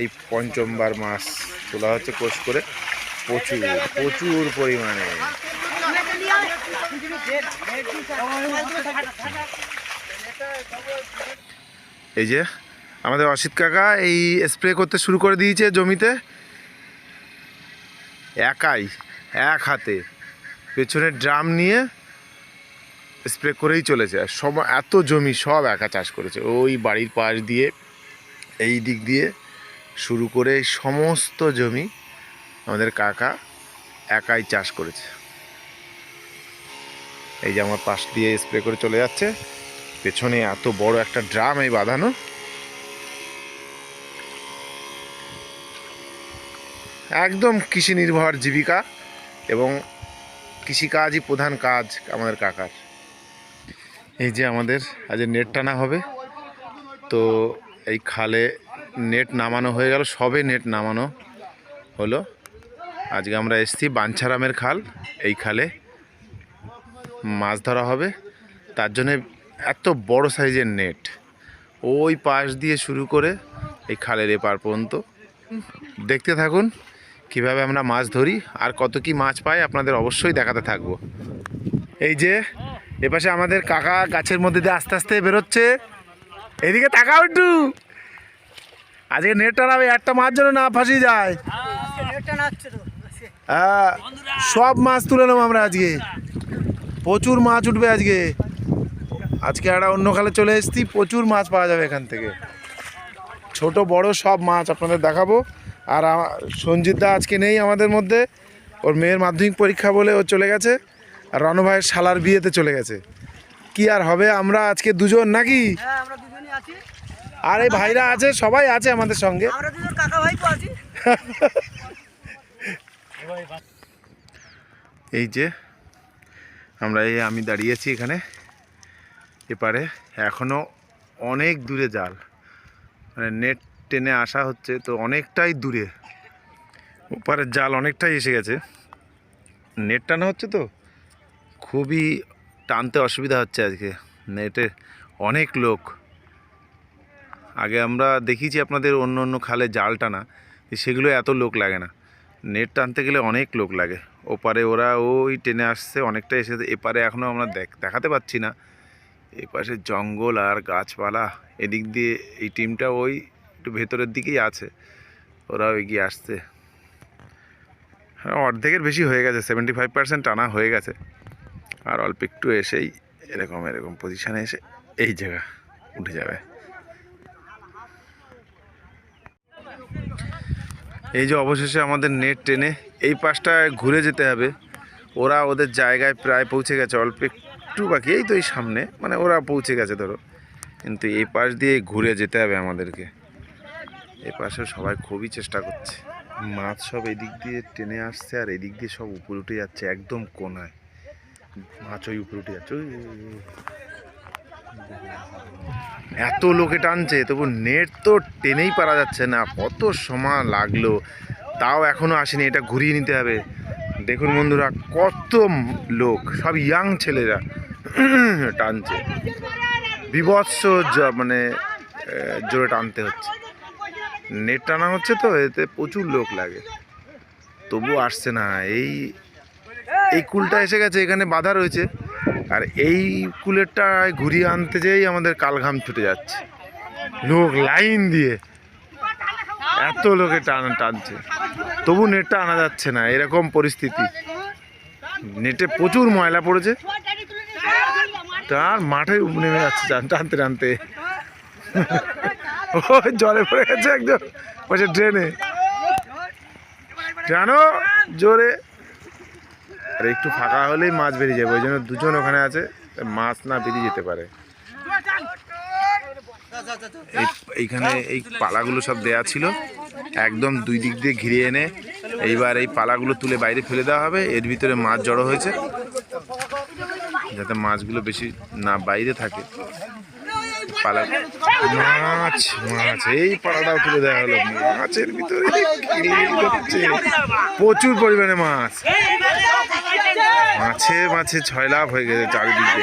এই পঞ্চমবার মাছ তোলা হচ্ছে কোষ করে। প্রচুর প্রচুর পরিমাণে। এই যে আমাদের অসিত কাকা এই স্প্রে করতে শুরু করে দিয়েছে জমিতে। একাই, এক হাতে। পেছনে ড্রাম নিয়ে স্প্রে করেই চলেছে। সব, এত জমি সব একা চাষ করেছে। ওই বাড়ির পাশ দিয়ে, এই দিক দিয়ে। শুরু করে সমস্ত জমি আমাদের কাকা একাই চাষ করেছে। এই যে আমার পাশ দিয়ে স্প্রে করে চলে যাচ্ছে। পেছনে এত বড় একটা ড্রাম এই বাঁধানো। একদম কৃষি নির্ভর জীবিকা এবং কৃষিকাজই প্রধান কাজ আমাদের কাকার। এই যে আমাদের আজ নেট টানা হবে। তো এই খালে নেট নামানো হয়ে গেল, সবে নেট নামানো হলো। আজকে আমরা এসেছি বাঞ্ছারামের খাল, এই খালে মাছ ধরা হবে। তার জন্যে এত বড় সাইজের নেট ওই পাশ দিয়ে শুরু করে এই খালের এপার পর্যন্ত। দেখতে থাকুন কীভাবে আমরা মাছ ধরি আর কত কি মাছ পাই আপনাদের অবশ্যই দেখাতে থাকব। এই যে, এপাশে আমাদের কাকা গাছের মধ্যে দিয়ে আস্তে আস্তে বেরোচ্ছে। এদিকে তাকাও একটু। আজকে নেট টানাবে একটা মাছ যেন না ফাঁসি যায়। হ্যাঁ সব মাছ তুলে নেব আমরা আজকে। প্রচুর মাছ উঠবে আজকে। আজকে একটা অন্য খালে চলে এসেছি, প্রচুর মাছ পাওয়া যাবে এখান থেকে। ছোট, বড় সব মাছ আপনাদের দেখাবো। আর আমা- সঞ্জিত দা আজকে নেই আমাদের মধ্যে। ওর মেয়ের মাধ্যমিক পরীক্ষা বলে ও চলে গেছে। আর রণ ভাইয়ের শালার বিয়েতে চলে গেছে। কি আর হবে, আমরা আজকে দুজন নাকি? আর এই ভাইরা আছে সবাই আছে আমাদের সঙ্গে। এই যে আমরা এই আমি দাঁড়িয়েছি এখানে এপারে। এখনও অনেক দূরে জাল। মানে নেট টেনে আসা হচ্ছে তো অনেকটাই দূরে। ওপারের জাল অনেকটাই এসে গেছে। নেট টানা হচ্ছে তো? খুবই টানতে অসুবিধা হচ্ছে আজকে। নেটে অনেক লোক। আগে আমরা দেখিছি আপনাদের অন্য অন্য খালে জাল টানা সেগুলো এত লোক লাগে না। নেট টানতে গেলে অনেক লোক লাগে। ওপারে ওরা ওই টেনে আসছে, অনেকটা এসে এপারে এখনও আমরা দেখ- দেখাতে পাচ্ছি না। এপাশে জঙ্গল আর গাছপালা, এদিক দিয়ে এই টিমটা ওই একটু ভেতরের দিকেই আছে। ওরাও এগিয়ে আসছে। হ্যাঁ অর্ধেকের বেশি হয়ে গেছে সেভেন্টি ফাইভ পার্সেন্ট টানা হয়ে গেছে। আর অল্প একটু এসেই এরকম এরকম পজিশানে এসে এই জায়গা উঠে যাবে। এই যে অবশেষে আমাদের নেট টেনে এই পাশটায় ঘুরে যেতে হবে। ওরা ওদের জায়গায় প্রায় পৌঁছে গেছে, অল্প একটু বাকি। এই তো এই সামনে মানে ওরা পৌঁছে গেছে ধরো। কিন্তু এই পাশ দিয়ে ঘুরে যেতে হবে আমাদেরকে। এই পাশে সবাই খুবই চেষ্টা করছে। মাছ সব এদিক দিয়ে টেনে আসছে আর এদিক দিয়ে সব উপরে উঠে যাচ্ছে, একদম কোনায়। মাছ ওই উপরে উঠে যাচ্ছে। এত লোকে টানছে, তবু নেট তো টেনেই পারা যাচ্ছে না। কত সময় লাগল। তাও এখনও আসেনি, এটা ঘুরিয়ে নিতে হবে। দেখুন বন্ধুরা, কত লোক, সব ইয়াং ছেলেরা টানছে। বিভৎস মানে জোরে টানতে হচ্ছে। নেট টানা হচ্ছে তো, এতে প্রচুর লোক লাগে। তবু আসছে না, এই এই কুলটা এসে গেছে, এখানে বাধা রয়েছে। আর এই কুলেরটা ঘুরিয়ে আনতে যেই আমাদের কালঘাম ছুটে যাচ্ছে। লোক লাইন দিয়ে এত লোকে টান টানছে। তবু নেটটা আনা যাচ্ছে না, এরকম পরিস্থিতি। নেটে প্রচুর ময়লা পড়েছে। তার মাঠে নেমে যাচ্ছে টান- টানতে টানতে। ও, জলে পড়ে গেছে একদম। বসে ট্রেনে জানো জোরে। আর একটু ফাঁকা হলেই মাছ বেরিয়ে যাবে, ওই জন্য দুজন ওখানে আছে মাছ না বেরিয়ে যেতে পারে। এই এইখানে এই পালাগুলো সব দেয়া ছিল, একদম দুই দিক দিয়ে ঘিরে এনে, এইবার এই পালাগুলো তুলে বাইরে ফেলে দেওয়া হবে, এর ভিতরে মাছ জড়ো হয়েছে, যাতে মাছগুলো বেশি না বাইরে থাকে। পালা, মাছ মাছ, এই পালাটাও তুলে দেওয়া হলো, মাছের ভিতরে প্রচুর পরিমাণে মাছ। মাছে মাছে ছয় লাভ হয়ে গেছে চারিদিকে।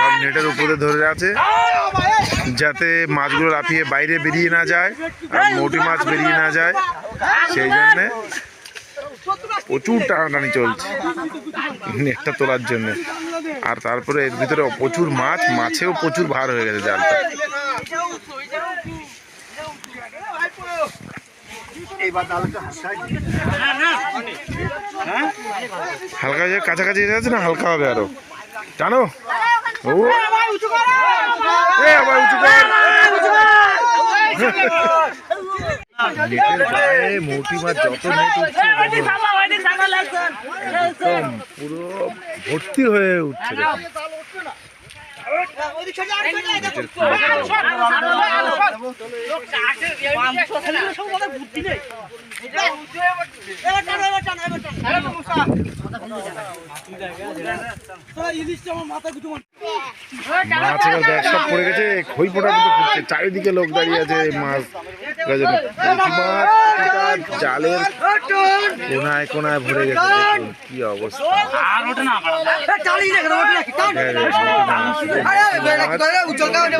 সব নেটের উপরে ধরে আছে। যাতে মাছগুলো লাফিয়ে বাইরে বেরিয়ে না যায় আর মোটি মাছ বেরিয়ে না যায়। সেই জন্যে প্রচুর টানাটানি চলছে। নেটটা তোলার জন্য। আর তারপরে এর ভিতরে প্রচুর মাছ, মাছেও প্রচুর ভার হয়ে গেছে জালটা। হালকা যে কাছাকাছি এসে আছে না হালকা হবে আরও জানো ও উঁচু যত নেট উঠছে পুরো ভর্তি হয়ে উঠছে মাছ এবার পড়ে গেছে খই ফোটা মতো চারিদিকে লোক দাঁড়িয়ে আছে মাছ। জালের কোনায় কোনায় ভরে গেছে কি অবস্থা।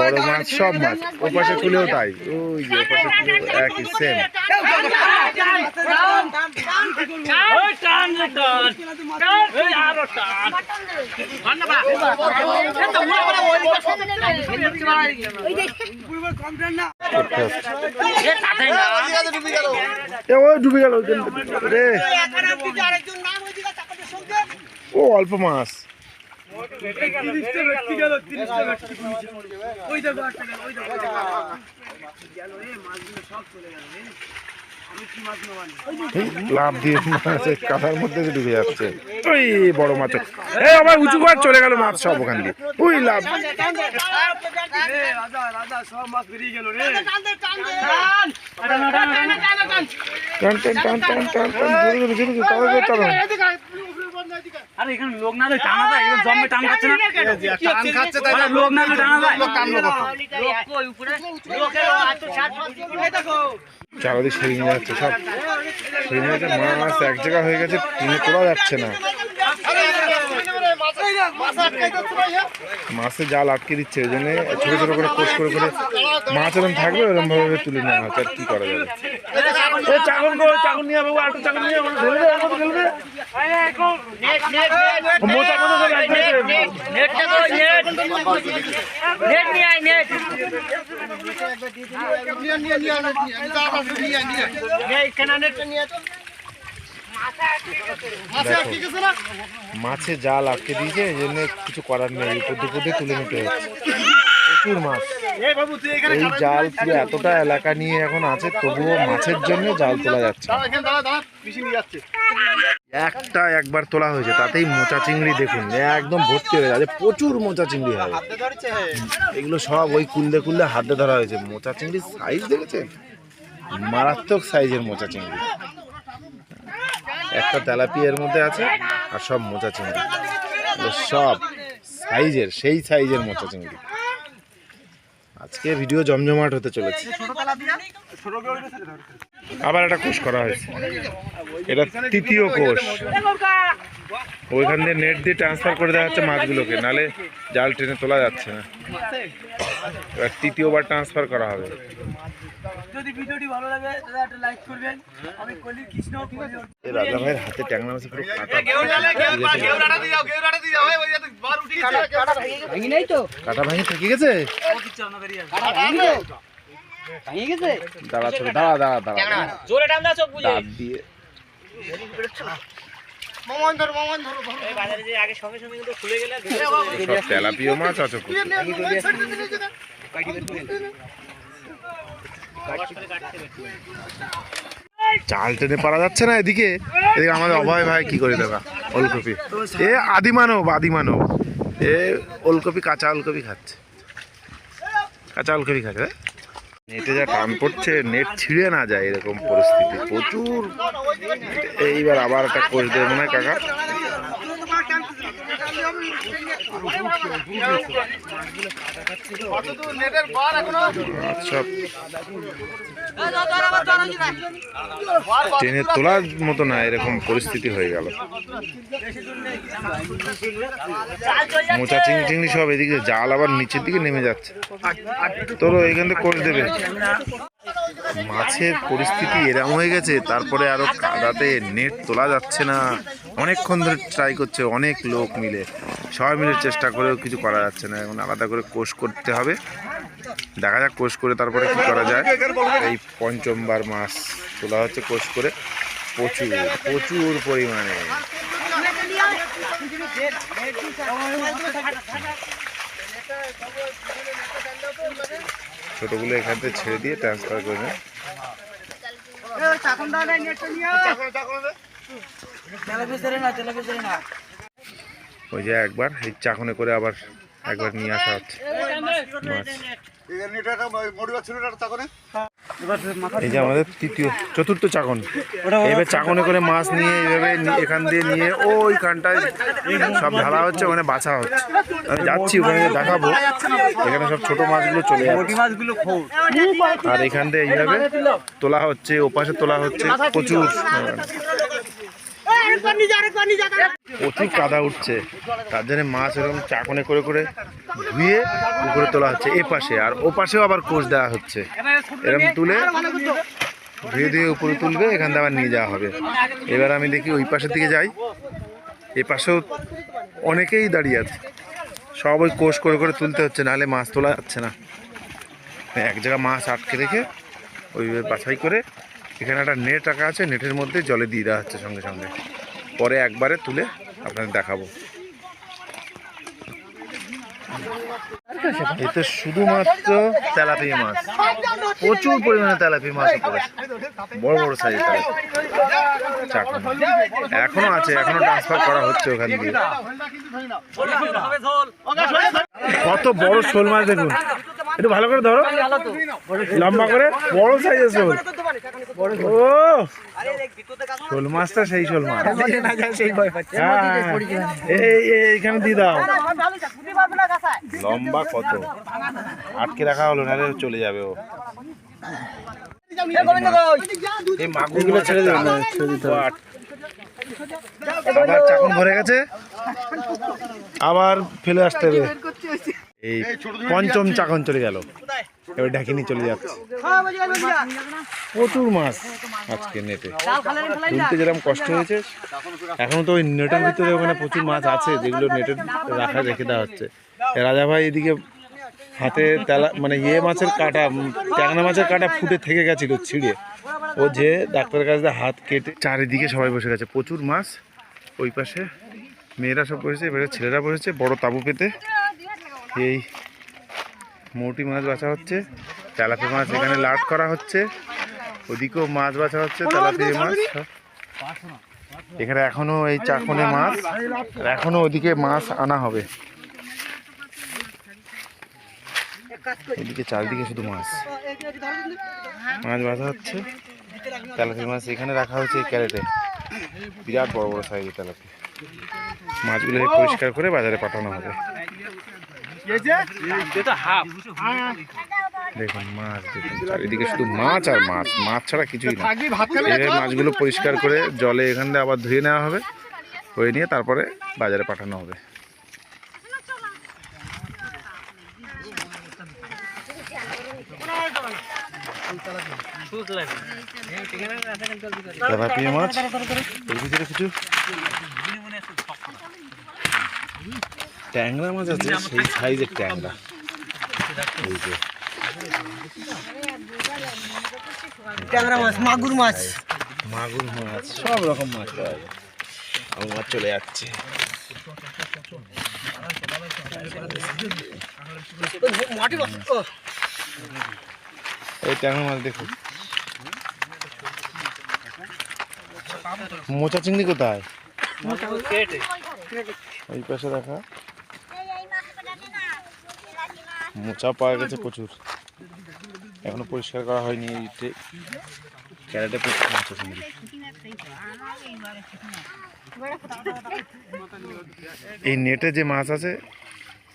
বড় মাছ সব মাছ। ও পাশে খুলেও তাই। ওই যে পাশে খুলেও একই সেম ডুবে গেল রে। ও অল্প মাছ। ওই দেখো ওই দেখো সব চলে গেল লাভ দিয়ে মাছের কাঁথার মধ্যে যে ডুবে যাচ্ছে। ওই বড় মাছ। এ আবার উঁচু কর চলে গেল মাছ সব ওখান দিয়ে। ওই লাভ রে রাজা রাজা সব মাছ বেরিয়ে গেল রে টান টান আরে এখানে লোক না টানা যায় এখানে জম্মে টান খাচ্ছে না। টান খাচ্ছে তাই লোক না টানা যায়। লোক টানলো কত চারাদিক সরিয়ে নিয়ে যাচ্ছে, সব সরিয়ে নিয়ে যাচ্ছে মাছ এক জায়গা হয়ে গেছে, টিনে তোলা যাচ্ছে না। মাছে জাল আটকে দিচ্ছে, ওই জন্য ছোটো ছোটো করে কোষ করে করে মাছ এরকম থাকবে এরকম ভাবে তুলে নেওয়া হচ্ছে আর কি করা যাবে? চাকন নিয়ে নিয়ে? দেখো, মাছে জাল আটকে দিয়েছে এই জন্য কিছু করার নেই উপর তুলে নিতে হচ্ছে প্রচুর মাছ। এই জাল পুরো এতটা এলাকা নিয়ে এখন আছে, তবুও মাছের জন্য জাল তোলা যাচ্ছে একটা একবার তোলা হয়েছে, তাতেই মোচা চিংড়ি দেখুন, একদম ভর্তি হয়ে গেছে, প্রচুর মোচা চিংড়ি হবে এগুলো সব ওই কুলদে কুলদে হাতে ধরা হয়েছে, মোচা চিংড়ির সাইজ দেখেছেন? মারাত্মক সাইজের মোচা চিংড়ি। একটা তেলাপিয়ার মধ্যে আছে, আর সব মোচা চিংড়ি। সব সাইজের সেই সাইজের মোচা চিংড়ি। আজকে ভিডিও জমজমাট হতে চলেছে। আবার একটা কোষ করা হয়েছে। এটা তৃতীয় কোষ। ওইখান দিয়ে নেট দিয়ে ট্রান্সফার করে দেওয়া হচ্ছে মাছগুলোকে, নালে জাল টেনে তোলা যাচ্ছে না। এবার তৃতীয়বার ট্রান্সফার করা হবে। যদি ভিডিওটি ভালো লাগে তাহলে একটা লাইক করবেন। আমি কলির কৃষ্ণ রাজা ভাইয়ের হাতে ট্যাংরা মাছে পুরো কাটা ভাঙি নাই তো। কাটা ভাঙি থেকে গেছে? ভাঙি গেছে। দাঁড়া ছোট দাঁড়া দাঁড়া দাঁড়া। জোরে টান দাও চোখ বুঝে। দাঁত দিয়ে। বাজারে যে আগে সঙ্গে সঙ্গে কিন্তু খুলে গেলে সব তেলাপিও মাছ আছে। চাল টেনে পারা যাচ্ছে না এদিকে। এদিকে আমাদের অভয় ভাই কি করে দেখা ওলকপি। এ আদিমানব আদিমানব। এ ওলকপি কাঁচা ওলকপি খাচ্ছে। কাঁচা ওলকপি খাচ্ছে হ্যাঁ? নেটে যা টান পড়ছে, নেট ছিঁড়ে না যায় এরকম পরিস্থিতি। প্রচুর এইবার আবার একটা কোষ দেবে হয় কাকা ট্রেনে তোলার মতো না, এরকম পরিস্থিতি হয়ে গেল। মোচা চিংড়ি চিংড়ি সব এদিকে, জাল আবার নিচের দিকে নেমে যাচ্ছে। তোর এখান থেকে করে দেবে। মাছের পরিস্থিতি এরম হয়ে গেছে, তারপরে আরও কাদাতে নেট তোলা যাচ্ছে না। অনেকক্ষণ ধরে ট্রাই করছে, অনেক লোক মিলে। সবাই মিলে চেষ্টা করেও কিছু করা যাচ্ছে না। এখন আলাদা করে কোষ করতে হবে। দেখা যাক কোষ করে তারপরে কি করা যায়। এই পঞ্চমবার মাছ তোলা হচ্ছে কোষ করে। প্রচুর প্রচুর পরিমাণে। ছোটগুলো এখান থেকে ছেড়ে দিয়ে ট্রান্সফার করে ওই যে একবার এই চাকনে করে আবার একবার নিয়ে আসা হচ্ছে। এই যে আমাদের তৃতীয় চতুর্থ চাকন এবার চাকনে করে মাছ নিয়ে এইভাবে এখান দিয়ে নিয়ে ওইখানটায় সব ঢালা হচ্ছে ওখানে বাছা হচ্ছে। আমি যাচ্ছি ওখানে দেখাবো। এখানে সব ছোট মাছগুলো চলে যাচ্ছে। আর এখান দিয়ে এইভাবে তোলা হচ্ছে ওপাশে তোলা হচ্ছে প্রচুর। প্রচুর কাদা উঠছে। তার জন্য মাছ এরকম চাকনে করে করে ধুয়ে উপরে তোলা হচ্ছে। এ পাশে আর ও পাশেও আবার কোষ দেওয়া হচ্ছে। এরকম তুলে ধুয়ে ধুয়ে উপরে তুলবে, এখান থেকে আবার নিয়ে যাওয়া হবে। এবার আমি দেখি ওই পাশের দিকে যাই। এ পাশেও অনেকেই দাঁড়িয়ে আছে। সব ওই কোষ করে করে তুলতে হচ্ছে, নাহলে মাছ তোলা যাচ্ছে না। এক জায়গায় মাছ আটকে রেখে ওইভাবে বাছাই করে এখানে একটা নেট রাখা আছে নেটের মধ্যে জলে দিয়ে দেওয়া হচ্ছে সঙ্গে সঙ্গে। পরে একবারে তুলে আপনাদের দেখাবো। এতে শুধুমাত্র তেলাপিয়া মাছ, প্রচুর পরিমাণে তেলাপিয়া মাছ বড় বড় চাকন এখনও আছে, এখনও ট্রান্সফার করা হচ্ছে ওখান দিয়ে। কত বড় শোল মাছ দেখুন। একটু ভালো করে ধরো। লম্বা করে বড় সাইজের শোল। ও! শোল মাছটা সেই শোল মাছ। হ্যাঁ, এই এই, এইখানে দিয়ে দাও। লম্বা কত? আটকে রাখা হলো নাহলে চলে যাবে ও। এই মাগুরগুলো ছেড়ে দেবেন না ছেড়ে দিতে আবার চাকন ভরে গেছে। আবার ফেলে আসতে হবে। এই পঞ্চম চাকন চলে গেল। এবার ডাকিনি চলে যাচ্ছে। প্রচুর মাছ আজকে নেটে। তুলতে যেরকম কষ্ট হয়েছে এখনও তো ওই নেটের ভিতরে ওখানে প্রচুর মাছ আছে যেগুলো নেটের রাখা রেখে দেওয়া হচ্ছে। রাজা ভাই এদিকে হাতে তেলা মানে ইয়ে মাছের কাটা ট্যাংরা মাছের কাটা ফুটে থেকে গেছিল ছিঁড়ে। ও যে ডাক্তারের কাছে হাত কেটে চারিদিকে সবাই বসে গেছে। প্রচুর মাছ ওই পাশে মেয়েরা সব বসেছে এবারে ছেলেরা বসেছে বড় তাবু পেতে। এই মৌটি মাছ বাছা হচ্ছে তেলাপি মাছ এখানে লাট করা হচ্ছে ওদিকেও মাছ বাছা হচ্ছে তেলাপি মাছ। এখানে এখনও এই চাকনে মাছ আর এখনও ওদিকে মাছ আনা হবে। এদিকে চারিদিকে শুধু মাছ। মাছ বাছা হচ্ছে তেলাপি মাছ এখানে রাখা হচ্ছে এই ক্যারেটে। বিরাট বড় বড় সাইজের তেলাপি মাছগুলো পরিষ্কার করে বাজারে পাঠানো হবে। দেখুন মাছ দেখুন চারিদিকে শুধু মাছ আর মাছ। মাছ ছাড়া কিছুই না। এভাবে মাছগুলো পরিষ্কার করে জলে এখান থেকে আবার ধুয়ে নেওয়া হবে। ধুয়ে নিয়ে তারপরে বাজারে পাঠানো হবে। মাছ? এর ভিতরে কিছু। ট্যাংরা মাছ আছে সেই সাইজের ট্যাংরা। এই যে। ট্যাংরা মাছ মাগুর মাছ। মাগুর মাছ সব রকম মাছ পাওয়া যায়। আমার চলে যাচ্ছে। এই ট্যাংরা মাছ দেখুন মোচা চিংড়ি কোথায়? ওই পাশে দেখা। মোচা পাওয়া গেছে প্রচুর। এখনও পরিষ্কার করা হয়নি ক্যারেটে প্রচুর এই নেটে যে মাছ আছে,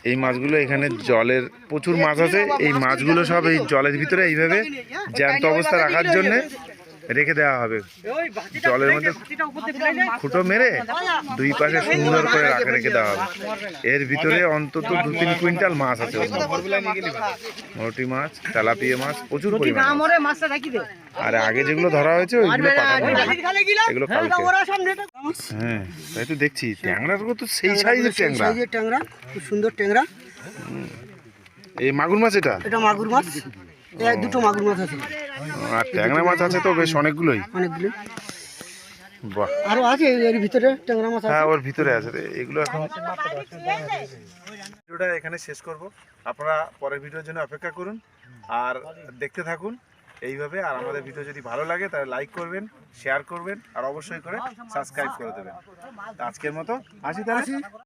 এই মাছগুলো এখানে জলের, প্রচুর মাছ আছে, এই মাছগুলো সব এই জলের ভিতরে এইভাবে জ্যান্ত অবস্থা রাখার জন্য রেখে দেওয়া হবে। জলের মধ্যে ফুটো মেরে দুই পাশে সুন্দর করে রাখে রেখে দেওয়া হবে। এর ভিতরে অন্তত দু তিন কুইন্টাল মাছ আছে। মোটি মাছ তেলাপিয়া মাছ প্রচুর আর আগে যেগুলো ধরা হয়েছে ওইগুলো এগুলো নেটে হ্যাঁ তাই তো দেখছি। ট্যাংরাগুলো তো সেই সাইজের ট্যাংরা। ট্যাংরা খুব সুন্দর ট্যাংরা। এই মাগুর মাছ এটা? এটা মাগুর মাছ। দুটো মাগুর মাছ আছে। আর ট্যাংরা মাছ আছে তো বেশ অনেকগুলোই। অনেকগুলো বাহ। আরও আছে এর ভিতরে ট্যাংরা মাছ হ্যাঁ ওর ভিতরে আছে। রে এগুলো এখন ভিডিওটা এখানে শেষ করব। আপনারা পরের ভিডিওর জন্য অপেক্ষা করুন আর দেখতে থাকুন এইভাবে। আর আমাদের ভিডিও যদি ভালো লাগে তাহলে লাইক করবেন শেয়ার করবেন আর অবশ্যই করে সাবস্ক্রাইব করে দেবেন। আজকের মতো আসি তাহলে।